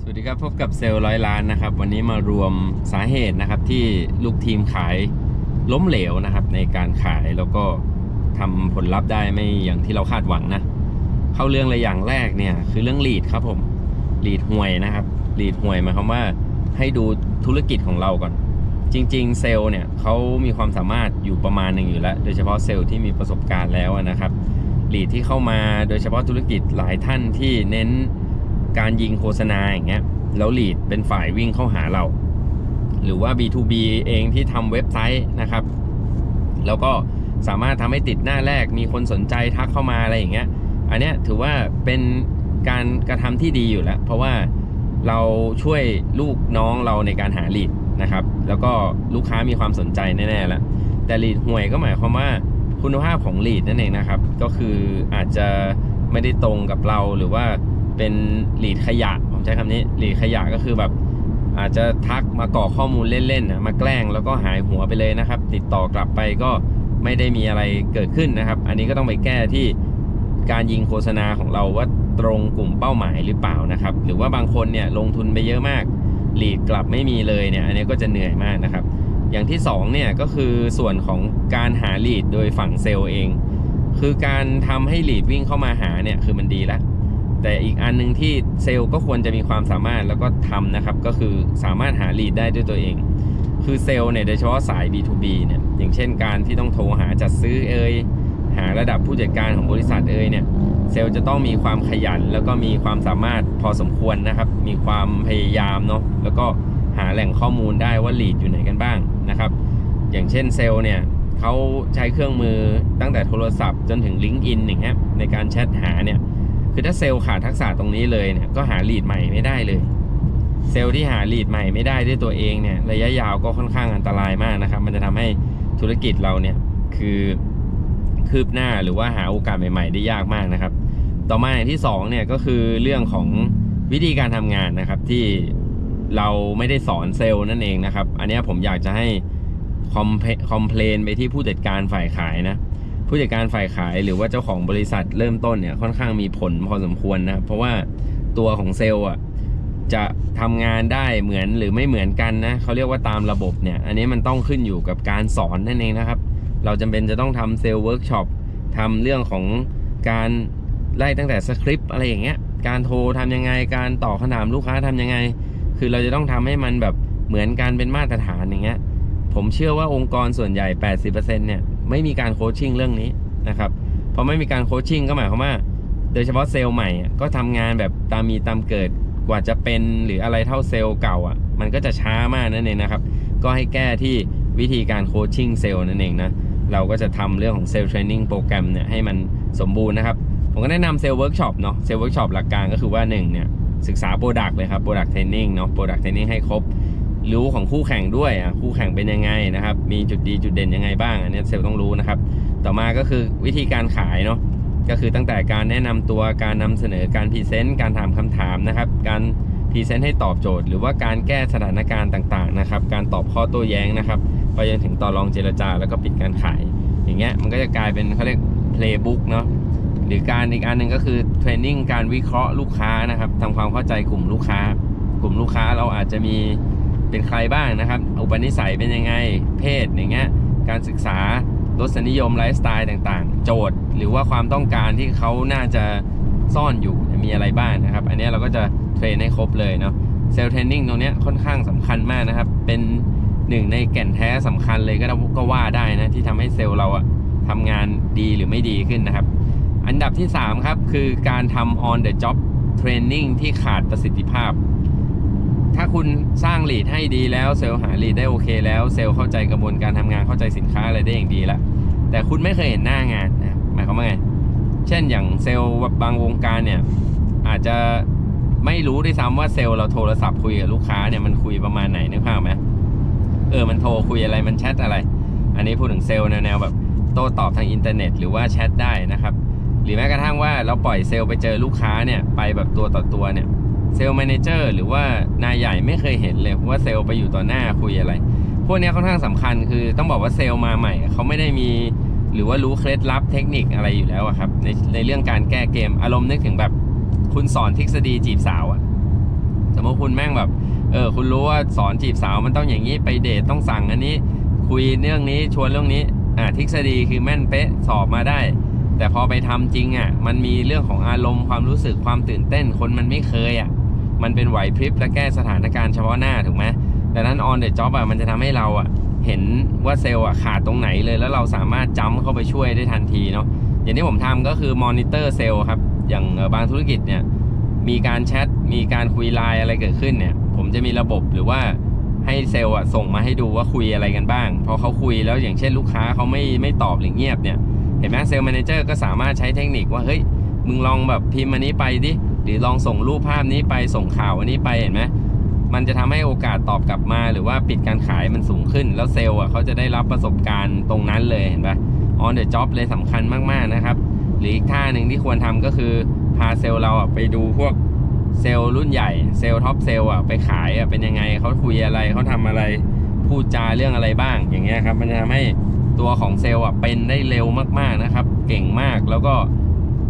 สวัสดีครับพบกับเซลล์ร้อยล้านนะครับ วันนี้มารวมสาเหตุนะครับที่ลูกทีมขายล้มเหลวนะครับ ในการขายแล้วก็ทำผลลัพธ์ได้ไม่อย่างที่เราคาดหวังนะ เข้าเรื่องเลยอย่างแรกเนี่ยคือเรื่องลีดครับผมลีดห่วยนะครับลีดห่วยหมายความว่าให้ดูธุรกิจของเราก่อน จริง ๆ เซลล์เนี่ยเขามีความสามารถอยู่ประมาณหนึ่งอยู่แล้ว โดยเฉพาะเซลล์ที่มีประสบการณ์แล้วนะครับลีดที่เข้ามาโดยเฉพาะธุรกิจหลายท่านที่เน้น การยิงโฆษณาอย่างเงี้ยแล้วลีดเป็นฝ่ายวิ่งเข้าหาเรา หรือว่า B2B เองที่ทำเว็บไซต์นะครับ แล้วก็สามารถทำให้ติดหน้าแรกมีคนสนใจทักเข้ามาอะไรอย่างเงี้ย อันเนี้ยถือว่าเป็นการกระทำที่ดีอยู่แล้ว เพราะว่าเราช่วยลูกน้องเราในการหาลีดนะครับ แล้วก็ลูกค้ามีความสนใจแน่ๆแล้ว แต่ลีดห่วยก็หมายความว่าคุณภาพของลีดนั่นเองนะครับ ก็คืออาจจะไม่ได้ตรงกับเราหรือว่า เป็นหลีดขยะ ผมใช้คำนี้หลีดขยะก็คือแบบอาจจะทักมากรอกข้อมูลเล่นๆนะมาแกล้งแล้วก็หายหัวไปเลยนะครับ ติดต่อกลับไปก็ไม่ได้มีอะไรเกิดขึ้นนะครับ อันนี้ก็ต้องไปแก้ที่การยิงโฆษณาของเราว่าตรงกลุ่มเป้าหมายหรือเปล่านะครับ หรือว่าบางคนเนี่ยลงทุนไปเยอะมากหลีดกลับไม่มีเลยเนี่ย อันนี้ก็จะเหนื่อยมากนะครับ อย่างที่สองเนี่ยก็คือส่วนของการหาหลีดโดยฝั่งเซลล์เอง คือการทำให้หลีดวิ่งเข้ามาหาเนี่ยคือมันดีแล้ว แต่อีกอันหนึงที่เซลล์ก็ควรจะมีความสามารถแล้วก็ทำนะครับ ก็คือสามารถหาลีดได้ด้วยตัวเอง คือเซลล์เนี่ยโดยเฉพาะสาย B2B เนี่ยอย่างเช่นการที่ต้องโทรหาจัดซื้อเอ่ยหาระดับผู้จัดการของบริษัทเอ่ยเนี่ยเซลล์จะต้องมีความขยัน แล้วก็มีความสามารถพอสมควรนะครับ มีความพยายามเนาะแล้วก็หาแหล่งข้อมูลได้ว่าลีดอยู่ไหนกันบ้างนะครับ อย่างเช่นเซลล์เนี่ยเขาใช้เครื่องมือตั้งแต่โทรศัพท์จนถึง l i n k ์อินอย่างเงี้ยในการแชทหา คือถ้าเซลล์ขาดทักษะตรงนี้เลยเนี่ยก็หาลีดใหม่ไม่ได้เลย เซลล์ที่หาลีดใหม่ไม่ได้ด้วยตัวเองเนี่ยระยะยาวก็ค่อนข้างอันตรายมากนะครับ มันจะทำให้ธุรกิจเราเนี่ยคือคืบหน้าหรือว่าหาโอกาสใหม่ ๆ ได้ยากมากนะครับ ต่อมาอย่างที่สองเนี่ยก็คือเรื่องของวิธีการทำงานนะครับที่เราไม่ได้สอนเซลล์นั่นเองนะครับ อันนี้ผมอยากจะให้คอมคอมเพลนไปที่ผู้จัดการฝ่ายขายนะ ผู้จัดการฝ่ายขายหรือว่าเจ้าของบริษัทเริ่มต้นเนี่ยค่อนข้างมีผลพอสมควรนะครับเพราะว่าตัวของเซลล์อะจะทำงานได้เหมือนหรือไม่เหมือนกันนะเขาเรียกว่าตามระบบเนี่ยอันนี้มันต้องขึ้นอยู่กับการสอนนั่นเองนะครับ เราจำเป็นจะต้องทำเซลล์เวิร์กช็อปทำเรื่องของการไล่ตั้งแต่สคริปต์อะไรอย่างเงี้ยการโทรทำยังไงการต่อบคำถามลูกค้าทำยังไง คือเราจะต้องทำให้มันแบบเหมือนกันเป็นมาตรฐานอย่างเงี้ยผมเชื่อว่าองค์กรส่วนใหญ่ 80%เนี่ย ไม่มีการโคชชิ่งเรื่องนี้นะครับพอไม่มีการโคชชิ่งก็หมายความว่า โดยเฉพาะเซลล์ใหม่ก็ทำงานแบบตามมีตามเกิดกว่าจะเป็นหรืออะไรเท่าเซลล์เก่าอะมันก็จะช้ามากนั่นเองนะครับ ก็ให้แก้ที่วิธีการโคชชิ่งเซลล์นั่นเองนะเราก็จะทำเรื่องของเซลล์เทรนนิ่งโปรแกรมเนี่ยให้มันสมบูรณ์นะครับ ผมก็แนะนำเซลล์เวิร์กช็อปเนาะเซลล์เวิร์กช็อปหลักการก็คือว่าหนึ่งเนี่ยศึกษาโปรดักต์เลยครับโปรดักต์เทรนนิ่งเนาะโปรดักต์เทรนนิ่งให้ครบ รู้ของคู่แข่งด้วยอะคู่แข่งเป็นยังไงนะครับ มีจุดดีจุดเด่นยังไงบ้าง อันนี้เซลล์ต้องรู้นะครับ ต่อมาก็คือวิธีการขายเนาะก็คือตั้งแต่การแนะนำตัวการนำเสนอการพรีเซนต์การถามคำถามนะครับ การพรีเซนต์ให้ตอบโจทย์ หรือว่าการแก้สถานการณ์ต่างๆนะครับ การตอบข้อโต้แย้งนะครับไปจนถึงต่อรองเจรจาแล้วก็ปิดการขาย อย่างเงี้ยมันก็จะกลายเป็นเขาเรียก playbook เนาะหรือการอีกอันหนึ่งก็คือเทรนนิ่งการวิเคราะห์ลูกค้านะครับทำความเข้าใจกลุ่มลูกค้า กลุ่มลูกค้าเราอาจจะมี เป็นใครบ้างนะครับ อุปนิสัยเป็นยังไง เพศอย่างเงี้ย การศึกษารสนิยมไลฟ์สไตล์ต่างๆ โจทย์ หรือว่าความต้องการที่เขาน่าจะซ่อนอยู่มีอะไรบ้างนะครับ อันนี้เราก็จะเทรนให้ครบเลยเนาะเซลล์เทรนนิ่งตรงนี้ค่อนข้างสำคัญมากนะครับ เป็นหนึ่งในแก่นแท้สำคัญเลยก็ก็ว่าได้นะที่ทำให้เซลล์เราอะทำงานดีหรือไม่ดีขึ้นนะครับ อันดับที่ 3 ครับ คือการทำ on the job training ที่ขาดประสิทธิภาพ ถ้าคุณสร้างลีดให้ดีแล้วเซลล์หาลีดได้โอเค แล้วเซลล์เข้าใจกระบวนการทำงานเข้าใจสินค้าอะไรได้อย่างดีแล้วแต่คุณไม่เคยเห็นหน้างานนะหมายความว่าไง เช่นอย่างเซลล์บางวงการเนี่ยอาจจะไม่รู้ด้วยซ้ำว่าเซลล์เราโทรศัพท์คุยกับลูกค้าเนี่ยมันคุยประมาณไหนนึกภาพไหมเออมันโทรคุยอะไรมันแชทอะไร อันนี้พูดถึงเซลล์แนวแบบโต้ตอบทางอินเทอร์เน็ตหรือว่าแชทได้นะครับ หรือแม้กระทั่งว่าเราปล่อยเซลล์ไปเจอลูกค้าเนี่ยไปแบบตัวต่อตัวเนี่ย เซลล์แมเนเจอร์หรือว่านายใหญ่ไม่เคยเห็นเลยว่าเซลล์ไปอยู่ต่อหน้าคุยอะไร พวกนี้ค่อนข้างสำคัญคือต้องบอกว่าเซลล์มาใหม่ เขาไม่ได้มีหรือว่ารู้เคล็ดลับเทคนิคอะไรอยู่แล้วครับในในเรื่องการแก้เกมอารมณ์นึกถึงแบบคุณสอนทฤษฎีจีบสาวอะสมมติคุณแม่งแบบเออคุณรู้ว่าสอนจีบสาวมันต้องอย่างนี้ไปเดทต้องสั่งอันนี้ คุยเรื่องนี้ชวนเรื่องนี้อ่าทฤษฎีคือแม่นเป๊ะสอบมาได้ แต่พอไปทำจริงอะมันมีเรื่องของอารมณ์ความรู้สึกความตื่นเต้นคนมันไม่เคยอะ มันเป็นไหวพริบและแก้สถานการณ์เฉพาะหน้าถูกไหมแต่นั้น on the job อะมันจะทำให้เราอะเห็นว่าเซลล์อะขาดตรงไหนเลย แล้วเราสามารถจ้ำเข้าไปช่วยได้ทันทีเนาะอย่างที่ผมทำก็คือมอนิเตอร์เซลล์ครับอย่างบางธุรกิจเนี่ยมีการแชทมีการคุยไลน์อะไรเกิดขึ้นเนี่ย ผมจะมีระบบหรือว่าให้เซลล์อะส่งมาให้ดูว่าคุยอะไรกันบ้าง พอเขาคุยแล้วอย่างเช่นลูกค้าเขาไม่ไม่ตอบหรือเงียบเนี่ยเห็นไหมเซลล์แมเนเจอร์ก็สามารถใช้เทคนิคว่าเฮ้ยมึงลองแบบพิมพ์อันนี้ไปดิ หรือลองส่งรูปภาพนี้ไปส่งข่าวอันนี้ไปเห็นไหมมันจะทำให้โอกาสตอบกลับมา หรือว่าปิดการขายมันสูงขึ้น แล้วเซลล์อะเขาจะได้รับประสบการณ์ตรงนั้นเลยเห็นปะ on the job เลยสำคัญมากๆนะครับ หรืออีกท่าหนึ่งที่ควรทำก็คือพาเซลล์เราอะไปดูพวกเซลล์รุ่นใหญ่เซลล์ท็อปเซลล์อะไปขายอะเป็นยังไงเขาคุยอะไรเขาทำอะไรพูดจาเรื่องอะไรบ้าง อย่างเงี้ยครับมันจะทำให้ตัวของเซลล์อะเป็นได้เร็วมากๆนะครับ เก่งมากแล้วก็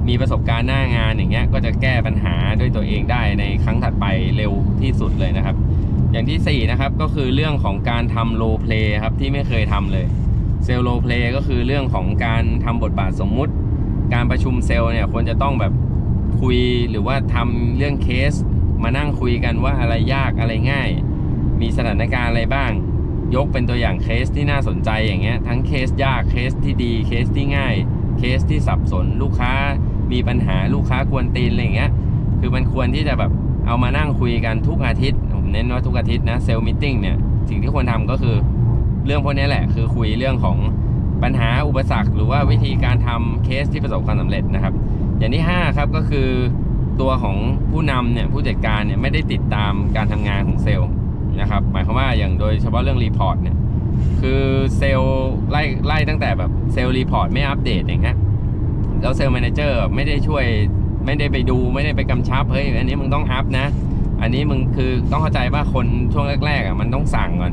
มีประสบการณ์หน้างานอย่างเงี้ยก็จะแก้ปัญหาด้วยตัวเองได้ในครั้งถัดไปเร็วที่สุดเลยนะครับ อย่างที่4นะครับก็คือเรื่องของการทำโรเพลย์ครับที่ไม่เคยทำเลยเซลล์โรเพลย์ก็คือเรื่องของการทำบทบาทสมมุติ การประชุมเซลล์เนี่ยควรจะต้องแบบคุยหรือว่าทำเรื่องเคส มานั่งคุยกันว่าอะไรยากอะไรง่าย มีสถานการณ์อะไรบ้าง ยกเป็นตัวอย่างเคสที่น่าสนใจอย่างเงี้ยทั้งเคสยากเคสที่ดีเคสที่ง่ายเคสที่สับสนลูกค้า มีปัญหาลูกค้ากวนตีนอะไรอย่างเงี้ย คือมันควรที่จะแบบเอามานั่งคุยกันทุกอาทิตย์ ผมเน้นว่าทุกอาทิตย์นะเซลล์มิทติ้งเนี่ย สิ่งที่ควรทำก็คือเรื่องพวกนี้แหละ คือคุยเรื่องของปัญหาอุปสรรค หรือว่าวิธีการทำเคสที่ประสบความสำเร็จนะครับ อย่างที่ 5 ครับก็คือตัวของผู้นำเนี่ยผู้จัดการเนี่ยไม่ได้ติดตามการทำงานของเซลล์นะครับ หมายความว่าอย่างโดยเฉพาะเรื่องรีพอร์ตเนี่ยคือเซลล์ไล่ไล่ตั้งแต่แบบเซลล์รีพอร์ตไม่อัปเดตอย่างเงี้ย แล้วเซลล์แมเนเจอร์ไม่ได้ช่วยไม่ได้ไปดูไม่ได้ไปกำชับเฮ้ยอันนี้มึงต้องอัพนะ อันนี้มึงคือต้องเข้าใจว่าคนช่วงแรกๆอะมันต้องสั่งก่อน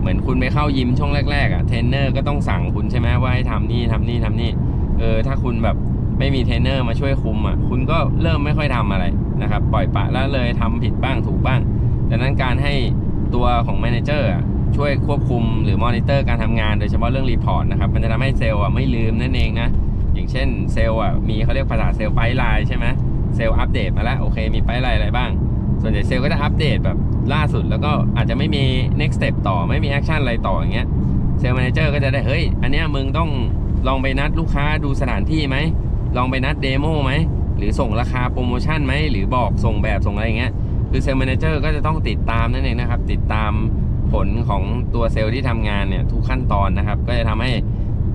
เหมือนคุณไปเข้ายิมช่วงแรกๆอะเทรนเนอร์ก็ต้องสั่งคุณใช่ไหมว่าให้ทำนี่ทำนี่ทำนี่เออถ้าคุณแบบไม่มีเทรนเนอร์มาช่วยคุมอะคุณก็เริ่มไม่ค่อยทำอะไรนะครับ ปล่อยปะละเลยทำผิดบ้างถูกบ้างดังนั้นการให้ตัวของแมเนเจอร์อะช่วยควบคุมหรือมอนิเตอร์การทำงานโดยเฉพาะเรื่องรีพอร์ตนะครับ มันจะทำให้เซลล์อะไม่ลืมนั่นเองนะ เช่นเซลล์อะมีเขาเรียกภาษาเซลล์ไพไลน์ใช่ไหมเซลล์อัปเดตมาแล้วโอเคมีไพไลน์อะไรบ้าง ส่วนใหญ่เซลล์ก็จะอัปเดตแบบล่าสุดแล้วก็อาจจะไม่มี next step ต่อไม่มีแอคชั่นอะไรต่ออย่างเงี้ยเซลล์แมเนเจอร์ก็จะได้เฮ้ยอันเนี้ยมึงต้องลองไปนัดลูกค้าดูสถานที่ไหมลองไปนัดเดโมไหมหรือส่งราคาโปรโมชั่นไหมหรือบอกส่งแบบส่งอะไรอย่างเงี้ยคือเซลล์แมเนเจอร์ก็จะต้องติดตามนั่นเองนะครับ ติดตามผลของตัวเซลล์ที่ทำงานเนี่ยทุกขั้นตอนนะครับ ก็จะทำให้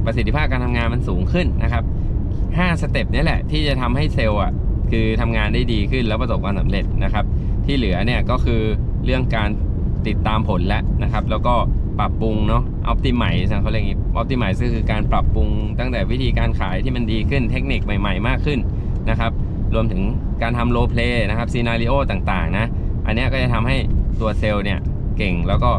ประสิทธิภาพการทำงานมันสูงขึ้นนะครับ 5สเต็ปนี้แหละ ที่จะทำให้เซลล์อะคือทำงานได้ดีขึ้นแล้วประสบความสำเร็จนะครับ ที่เหลือเนี่ยก็คือเรื่องการติดตามผลแล้วนะครับ แล้วก็ปรับปรุงเนาะออ t ติ i z e เขาเรียกอย่างนี้ออ t ติ i z e ก็คือการปรับปรุงตั้งแต่วิธีการขายที่มันดีขึ้นเทคนิคใหม่ๆ มากขึ้นนะครับ รวมถึงการทำโรเพลย์นะครับซีนารีโอต่างๆนะ อันนี้ก็จะทำให้ตัวเซลล์เนี่ยเก่งแล้วก็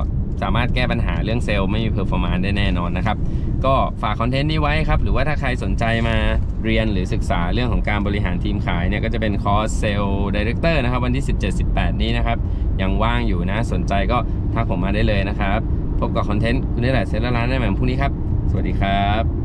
สามารถแก้ปัญหาเรื่องเซลล์ไม่มีเพอร์ฟอร์มานได้แน่นอนนะครับ ก็ฝากคอนเทนต์นี้ไว้ครับ หรือว่าถ้าใครสนใจมาเรียนหรือศึกษาเรื่องของการบริหารทีมขายเนี่ยก็จะเป็นคอร์สเซลล์ดีเรคเตอร์นะครับ วันที่ 17-18 นี้นะครับ ยังว่างอยู่นะสนใจก็ทักผมมาได้เลยนะครับ พบกับคอนเทนต์คุณได้หลายเซลล์ร้านได้ใหม่พรุ่งนี้ครับ สวัสดีครับ